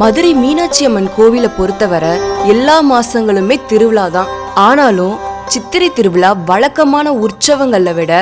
மதுரை மீனாட்சி அம்மன் கோவிலை பொறுத்தவரை எல்லா மாசங்களுமே திருவிழா தான். ஆனாலும் சித்திரை திருவிழா வழக்கமான உற்சவங்களை விட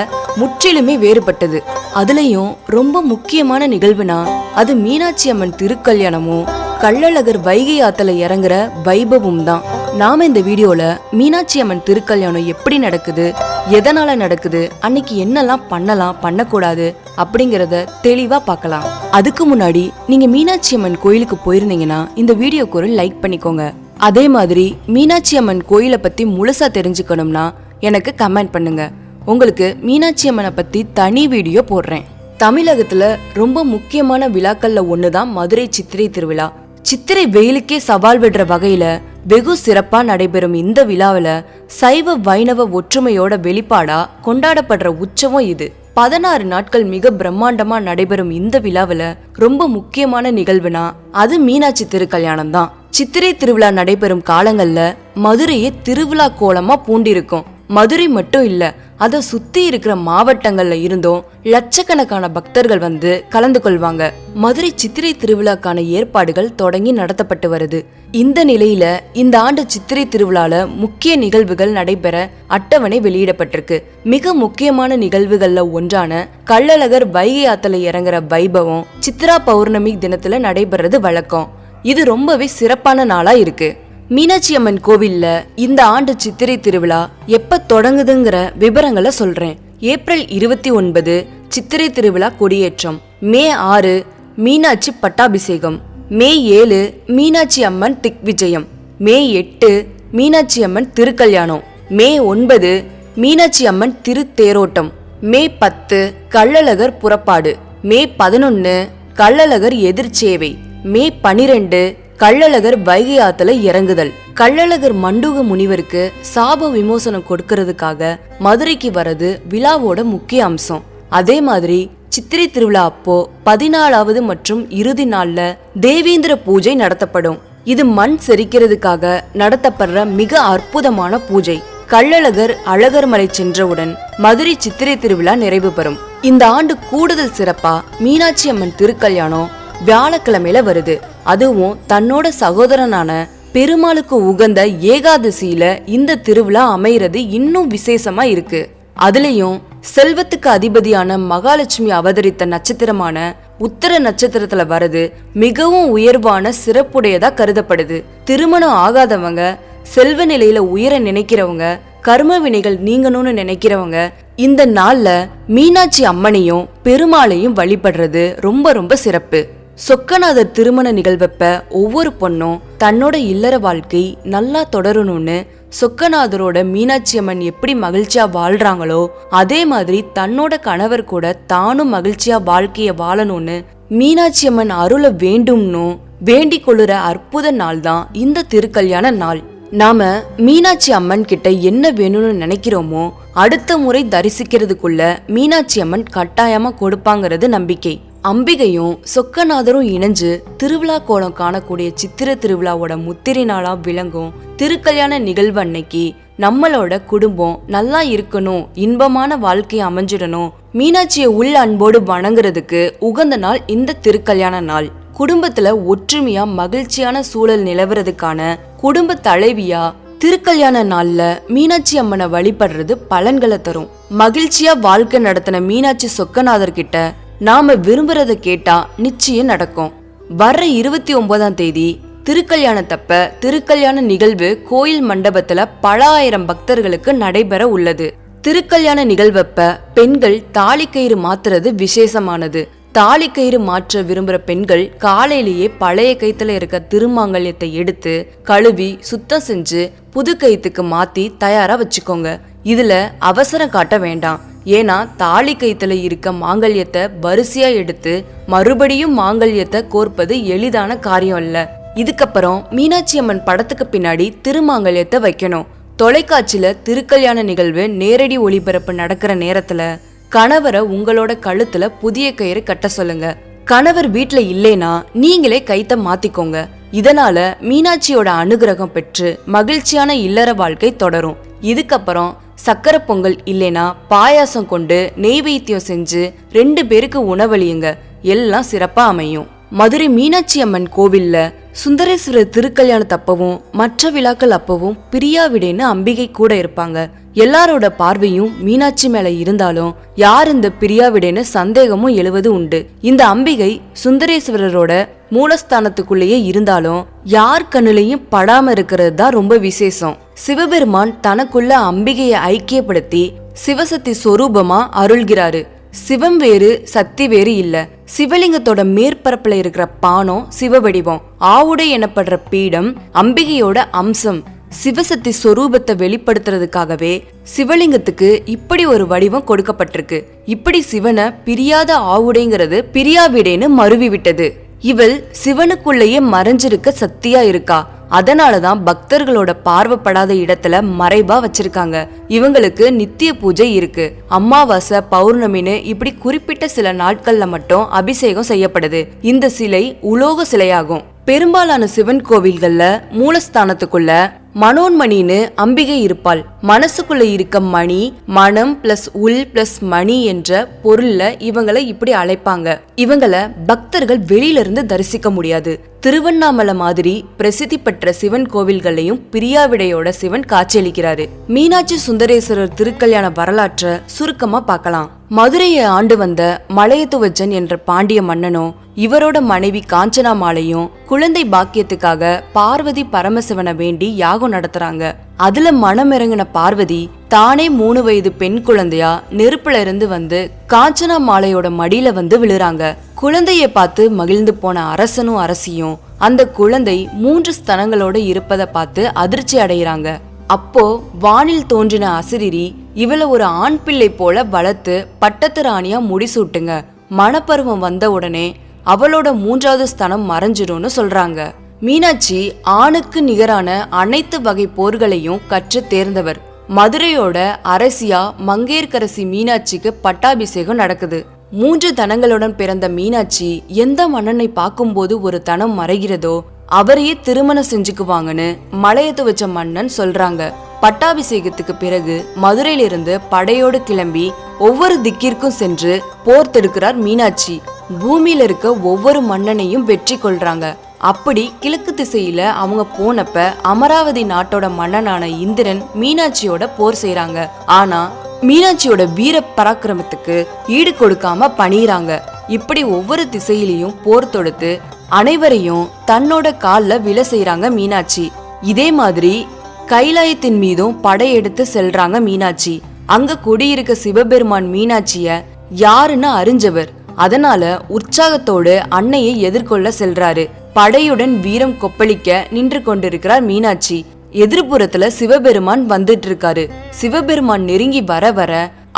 முற்றிலுமே வேறுபட்டது. அதுலயும் ரொம்ப முக்கியமான நிகழ்வுனா அது மீனாட்சி அம்மன் திருக்கல்யாணமும் கள்ளழகர் வைகை ஆத்துல இறங்குற வைபவம் தான். நாம இந்த வீடியோல மீனாட்சி அம்மன் திருக்கல்யாணம் எப்படி நடக்குது எதனால நடக்குது? அன்னைக்கு என்னெல்லாம் பண்ணலாம் பண்ணக்கூடாது அப்படிங்கிறத தெளிவா பார்க்கலாம். அதுக்கு முன்னாடி நீங்க மீனாட்சி அம்மன் கோயிலுக்கு போயிருந்தீங்கன்னா இந்த வீடியோக்கு ஒரு லைக் பண்ணிக்கோங்க. அதே மாதிரி மீனாட்சி அம்மன் கோயிலை பத்தி முழுசா தெரிஞ்சுக்கணும்னா எனக்கு கமெண்ட் பண்ணுங்க. உங்களுக்கு மீனாட்சி அம்மனை பத்தி தனி வீடியோ போடுறேன். தமிழகத்துல ரொம்ப முக்கியமான விழாக்கள்ல ஒண்ணுதான் மதுரை சித்திரை திருவிழா. சித்திரை வெயிலுக்கே சவால் விடுற வகையில வெகு சிறப்பா நடைபெறும் இந்த விழாவில் சைவ வைணவ ஒற்றுமையோட வெளிப்பாடா கொண்டாடப்படுற உற்சவம் இது. பதினாறு நாட்கள் மிக பிரம்மாண்டமா நடைபெறும் இந்த விழாவில் ரொம்ப முக்கியமான நிகழ்வுனா அது மீனாட்சி திருக்கல்யாணம் தான். சித்திரை திருவிழா நடைபெறும் காலங்கள்ல மதுரையே திருவிழா கோலமா பூண்டிருக்கும். மதுரை மட்டும் இல்லை அதை சுத்தி இருக்கிற மாவட்டங்கள்ல இருந்தும் லட்சக்கணக்கான பக்தர்கள் வந்து கலந்து கொள்வாங்க. மதுரை சித்திரை திருவிழாக்கான ஏற்பாடுகள் தொடங்கி நடத்தப்பட்டு வருது. இந்த நிலையில இந்த ஆண்டு சித்திரை திருவிழால முக்கிய நிகழ்வுகள் நடைபெற அட்டவணை வெளியிடப்பட்டிருக்கு. மிக முக்கியமான நிகழ்வுகள்ல ஒன்றான கள்ளழகர் வைகை ஆத்துல இறங்குற வைபவம் சித்ரா பௌர்ணமி தினத்துல நடைபெறது வழக்கம். இது ரொம்பவே சிறப்பான நாளா இருக்கு. மீனாட்சி அம்மன் கோவில்ல இந்த ஆண்டு சித்திரை திருவிழா எப்ப தொடங்குதுங்கிற விவரங்களை சொல்றேன். ஏப்ரல் இருபத்தி ஒன்பது சித்திரை திருவிழா கொடியேற்றம். மே ஆறு மீனாட்சி பட்டாபிஷேகம். மே ஏழு மீனாட்சி அம்மன் திக்விஜயம் மே எட்டு மீனாட்சி அம்மன் திருக்கல்யாணம். மே ஒன்பது மீனாட்சி அம்மன் திருத்தேரோட்டம். மே பத்து கள்ளழகர் புறப்பாடு. மே பதினொன்று கள்ளழகர் எதிர்ச்சேவை. மே பனிரெண்டு கள்ளழகர் வைகை ஆத்துல இறங்குதல். கள்ளழகர் மண்டூக முனிவருக்கு சாப விமோசனம் கொடுக்கறதுக்காக மதுரைக்கு வரது விழாவோட முக்கிய அம்சம். அதே மாதிரி சித்திரை திருவிழா அப்போ பதினாலாவது மற்றும் இறுதி நாள்ல தேவேந்திர பூஜை நடத்தப்படும். இது மண் செரிக்கிறதுக்காக நடத்தப்படுற மிக அற்புதமான பூஜை. கள்ளழகர் அழகர் மலை சென்றவுடன் மதுரை சித்திரை திருவிழா நிறைவு பெறும். இந்த ஆண்டு கூடுதல் சிறப்பா மீனாட்சி அம்மன் திருக்கல்யாணம் வியாழக்கிழமையில வருது. அதுவும் தன்னோட சகோதரனான பெருமாளுக்கு உகந்த ஏகாதசியில இந்த திருவிழா அமைகிறது இன்னும் விசேஷமா இருக்கு. அதுலயும் செல்வத்துக்கு அதிபதியான மகாலட்சுமி அவதரித்த நட்சத்திரமான உத்தர நட்சத்திரத்துல வரது மிகவும் உயர்வான சிறப்புடையதா கருதப்படுது. திருமணம் ஆகாதவங்க செல்வ நிலையில உயர நினைக்கிறவங்க கர்ம வினைகள் நீங்கணும்னு நினைக்கிறவங்க இந்த நாள்ல மீனாட்சி அம்மனையும் பெருமாளையும் வழிபடுறது ரொம்ப ரொம்ப சிறப்பு. சொக்கநாதர் திருமண நிகழ்வப்ப ஒவ்வொரு பொண்ணும் தன்னோட இல்லற வாழ்க்கை நல்லா தொடரணும்னு சொக்கநாதரோட மீனாட்சி அம்மன் எப்படி மகிழ்ச்சியா வாழ்றாங்களோ அதே மாதிரி தன்னோட கணவர் கூட தானும் மகிழ்ச்சியா வாழ்க்கைய வாழணும்னு மீனாட்சி அம்மன் அருள வேண்டும்னு வேண்டிக் கொள்ளுற அற்புத நாள் தான் இந்த திருக்கல்யாண நாள். நாம மீனாட்சி அம்மன் கிட்ட என்ன வேணும்னு நினைக்கிறோமோ அடுத்த முறை தரிசிக்கிறதுக்குள்ள மீனாட்சி அம்மன் கட்டாயமா கொடுப்பாங்கிறது நம்பிக்கை. அம்பிகையும் சொக்கநாதரும் இணைஞ்சு திருவிழா கோலம் காணக்கூடிய சித்திர திருவிழாவோட முத்திரை நாளா விளங்கும். திருக்கல்யாண நிகழ்வு அன்னைக்கு நம்மளோட குடும்பம் நல்லா இருக்கணும் இன்பமான வாழ்க்கை அமைஞ்சிடணும். மீனாட்சியை உள்ள அன்போடு வணங்குறதுக்கு உகந்த நாள் இந்த திருக்கல்யாண நாள். குடும்பத்துல ஒற்றுமையா மகிழ்ச்சியான சூழல் நிலவுறதுக்கான குடும்ப தலைவியா திருக்கல்யாண நாள்ல மீனாட்சி அம்மனை வழிபடுறது பலன்களை தரும். மகிழ்ச்சியா வாழ்க்கை நடத்தின மீனாட்சி சொக்கநாதர் கிட்ட நாம விரும்புறத கேட்டா நிச்சயம் நடக்கும். வர்ற இருபத்தி ஒன்பதாம் தேதி திருக்கல்யாணத்தப்ப திருக்கல்யாண நிகழ்வு கோயில் மண்டபத்துல பல ஆயிரம் பக்தர்களுக்கு நடைபெற உள்ளது. திருக்கல்யாண நிகழ்வப்ப பெண்கள் தாலிக்கயிறு மாத்துறது விசேஷமானது. தாலிக்கயிறு மாற்ற விரும்புற பெண்கள் காலையிலேயே பழைய கைத்துல இருக்க திருமாங்கல்யத்தை எடுத்து கழுவி சுத்தம் செஞ்சு புது கயிற்றுக்கு மாத்தி தயாரா வச்சுக்கோங்க. இதுல அவசரம் காட்ட வேண்டாம். ஏன்னா தாலி கைத்தில் இருக்க மாங்கல்யத்தை வரிசையா எடுத்து மறுபடியும் மாங்கல்யத்தை கோர்ப்பது எளிதான காரியம் இல்ல. இதுக்கப்புறம் மீனாட்சி அம்மன் படத்துக்கு பின்னாடி திருமாங்கல்யத்தை வைக்கணும். தொலைக்காட்சியில திருக்கல்யாண நிகழ்வு நேரடி ஒளிபரப்பு நடக்கிற நேரத்துல கணவரை உங்களோட கழுத்துல புதிய கயிறு கட்ட சொல்லுங்க. கணவர் வீட்ல இல்லைனா நீங்களே கைத்த மாத்திக்கோங்க. இதனால மீனாட்சியோட அனுகிரகம் பெற்று மகிழ்ச்சியான இல்லற வாழ்க்கை தொடரும். இதுக்கப்புறம் சக்கரை பொங்கல் இல்லைனா பாயாசம் கொண்டு நெய்வேத்தியம் செஞ்சு ரெண்டு பேருக்கு உணவளியுங்க. எல்லாம் சிறப்பாக அமையும். மதுரை மீனாட்சி அம்மன் கோவில்ல சுந்தரேஸ்வரர் திருக்கல்யாணத்தப்பவும் மற்ற விழாக்கள் அப்பவும் பிரியாவிடேன்னு அம்பிகை கூட இருப்பாங்க. எல்லாரோட பார்வையும் மீனாட்சி மேல இருந்தாலும் யார் இந்த பிரியாவிடேன்னு சந்தேகமும் எழுவது உண்டு. இந்த அம்பிகை சுந்தரேஸ்வரரோட மூலஸ்தானத்துக்குள்ளேயே இருந்தாலும் யார் கண்ணுலையும் படாம இருக்கிறது தான் ரொம்ப விசேஷம். சிவபெருமான் தனக்குள்ள அம்பிகையை ஐக்கியப்படுத்தி சிவசக்தி சொரூபமா அருள்கிறாரு. சிவம் வேறு சக்தி வேறு இல்ல. சிவலிங்கத்தோட மேற்பரப்புல இருக்கிற பானம் சிவ வடிவம் ஆவுடை எனப்படுற பீடம் அம்பிகையோட அம்சம். சிவசக்தி சொரூபத்தை வெளிப்படுத்துறதுக்காகவே சிவலிங்கத்துக்கு இப்படி ஒரு வடிவம் கொடுக்கப்பட்டிருக்கு. இப்படி சிவனை பிரியாத ஆவுடைங்கிறது பிரியாவிடேன்னு மருவி விட்டது. இவள் சிவனுக்குள்ளேயே மறைஞ்சிருக்க சக்தியா இருக்கா. அதனாலதான் பக்தர்களோட பார்வைப்படாத இடத்துல மறைவா வச்சிருக்காங்க. இவங்களுக்கு நித்திய பூஜை இருக்கு. அமாவாசை பௌர்ணமின்னு இப்படி குறிப்பிட்ட சில நாட்கள்ல மட்டும் அபிஷேகம் செய்யப்படுது. இந்த சிலை உலோக சிலையாகும். பெரும்பாலான சிவன் கோவில்கள்ல மூலஸ்தானத்துக்குள்ள மனோன்மணின்னு அம்பிகை இருப்பாள். மனசுக்குள்ள இருக்க மணி மனம் பிளஸ் உள் பிளஸ் மணி என்ற பொருள்ல இவங்களை இப்படி அழைப்பாங்க. இவங்களை பக்தர்கள் வெளியில இருந்து தரிசிக்க முடியாது. திருவண்ணாமலை மாதிரி பிரசித்தி பெற்ற சிவன் கோவில்களையும் பிரியாவிடையோட சிவன் காட்சியளிக்கிறாரு. மீனாட்சி சுந்தரேஸ்வரர் திருக்கல்யாண வரலாற்றை சுருக்கமா பார்க்கலாம். மதுரையை ஆண்டு வந்த மலையத்துவஜன் என்ற பாண்டிய மன்னனும் இவரோட மனைவி காஞ்சனா மாலையும் குழந்தை பாக்கியத்துக்காக பார்வதி பரமசிவனை வேண்டி யாகம் நடத்துறாங்க. அதுல மனம் இறங்கின பார்வதி தானே மூணு வயது பெண் குழந்தையா நெருப்புல இருந்து வந்து காஞ்சனா மாலையோட மடியில வந்து விழுறாங்க. குழந்தைய பார்த்து மகிழ்ந்து போன அரசனும் அரசியும் அந்த குழந்தை மூன்று ஸ்தனங்களோட இருப்பதை பார்த்து அதிர்ச்சி அடைகிறாங்க அப்போ வானில் தோன்றின அசிரிரி இவளை ஒரு ஆண் பிள்ளை போல வளர்த்து பட்டத்து ராணியா முடிசூட்டுங்க மணப்பருவம் வந்த உடனே அவளோட மூன்றாவது ஸ்தனம் மறைஞ்சிடும்னு சொல்றாங்க. மீனாட்சி ஆணுக்கு நிகரான அனைத்து வகை போர்களையும் கற்று தேர்ந்தவர். மதுரையோட அரசியா மங்கையர்கரசி மீனாட்சிக்கு பட்டாபிஷேகம் நடக்குது. மூன்று தனங்களுடன் பிறந்த மீனாட்சி எந்த மன்னனை பார்க்கும்போது ஒரு தனம் மறைகிறதோ அவரையே திருமணம் செஞ்சுக்குவாங்கன்னு மலையத்து வச்ச மன்னன் சொல்றாங்க. பட்டாபிஷேகத்துக்கு பிறகு மதுரையிலிருந்து படையோடு கிளம்பி ஒவ்வொரு திக்கிற்கும் சென்று போர் தெடுக்கிறார் மீனாட்சி. பூமியில இருக்க ஒவ்வொரு மன்னனையும் வெற்றி கொள்றாங்க. அப்படி கிழக்கு திசையில அவங்க போனப்ப அமராவதி நாட்டோட மன்னனான இந்திரன் மீனாட்சியோட போர் செய்யறாங்க ஆனா மீனாட்சியோட வீர பராக்கிரமத்துக்கு ஈடு கொடுக்காம பணியிறாங்க. இப்படி ஒவ்வொரு திசையிலையும் போர் தொடுத்து அனைவரையும் தன்னோட கால்ல விழ செய்யறாங்க மீனாட்சி. இதே மாதிரி கைலாயத்தின் மீதும் படையெடுத்து செல்றாங்க மீனாட்சி. அங்க குடியிருக்க சிவபெருமான் மீனாட்சிய யாருன்னு அறிஞ்சவர். அதனால உற்சாகத்தோடு அன்னையை எதிர்கொள்ள செல்றாரு. படையுடன் வீரம் கொப்பளிக்க நின்று கொண்டிருக்கிறார் மீனாட்சி. எதிர்புறத்துல சிவபெருமான் வந்துட்டு இருக்காரு சிவபெருமான் நெருங்கி வர வர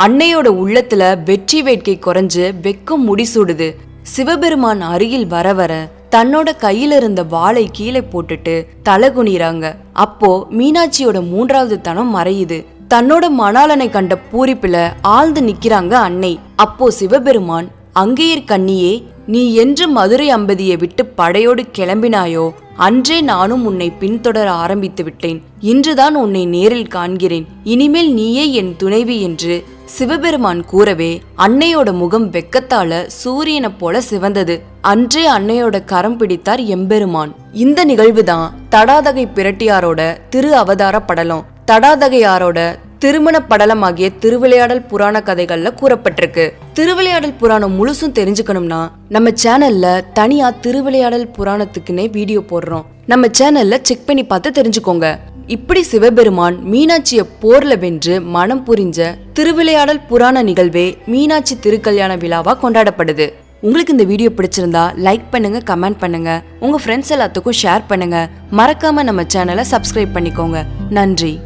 அன்னையோட உள்ளத்துல வெற்றி வேட்கை குறைஞ்சு வெக்கம் முடிசூடுது. சிவபெருமான் அருகில் வர வர தன்னோட கையில இருந்த வாளை கீழே போட்டுட்டு தலை குனிறாங்க அப்போ மீனாட்சியோட மூன்றாவது தனம் மறையுது. தன்னோட மணாலனை கண்ட பூரிப்புல ஆழ்ந்து நிக்கிறாங்க அன்னை. அப்போ சிவபெருமான் அங்கேயர் கண்ணியே நீ என்று மதுரை அம்பதியை விட்டு படையோடு கிளம்பினாயோ அன்றே நானும் உன்னை பின்தொடர ஆரம்பித்து விட்டேன். இன்றுதான் உன்னை நேரில் காண்கிறேன். இனிமேல் நீயே என் துணைவி என்று சிவபெருமான் கூறவே அன்னையோட முகம் வெக்கத்தால சூரியனை போல சிவந்தது. அன்றே அன்னையோட கரம் பிடித்தார் எம்பெருமான். இந்த நிகழ்வுதான் தடாதகை பிரட்டியாரோட திரு அவதார படலம். தடாதகையாரோட திருமண படலமாகிய திருவிளையாடல் புராண கதைகள்ல கூறப்பட்டிருக்கு. திருவிளையாடல் புராணம் முழுசும் தெரிஞ்சுக்கணும்னா நம்ம சேனல்ல தனியா திருவிளையாடல் புராணத்துக்குன்னே வீடியோ போடுறோம். நம்ம சேனல்ல செக் பண்ணி பார்த்து தெரிஞ்சுக்கோங்க. இப்படி சிவபெருமான் மீனாட்சிய போர்ல வென்று மனம் புரிஞ்ச திருவிளையாடல் புராண நிகழ்வே மீனாட்சி திருக்கல்யாண விழாவா கொண்டாடப்படுது. உங்களுக்கு இந்த வீடியோ பிடிச்சிருந்தா லைக் பண்ணுங்க கமெண்ட் பண்ணுங்க. உங்க ஃப்ரெண்ட்ஸ் எல்லாத்துக்கும் ஷேர் பண்ணுங்க. மறக்காம நம்ம சேனலை சப்ஸ்கிரைப் பண்ணிக்கோங்க. நன்றி.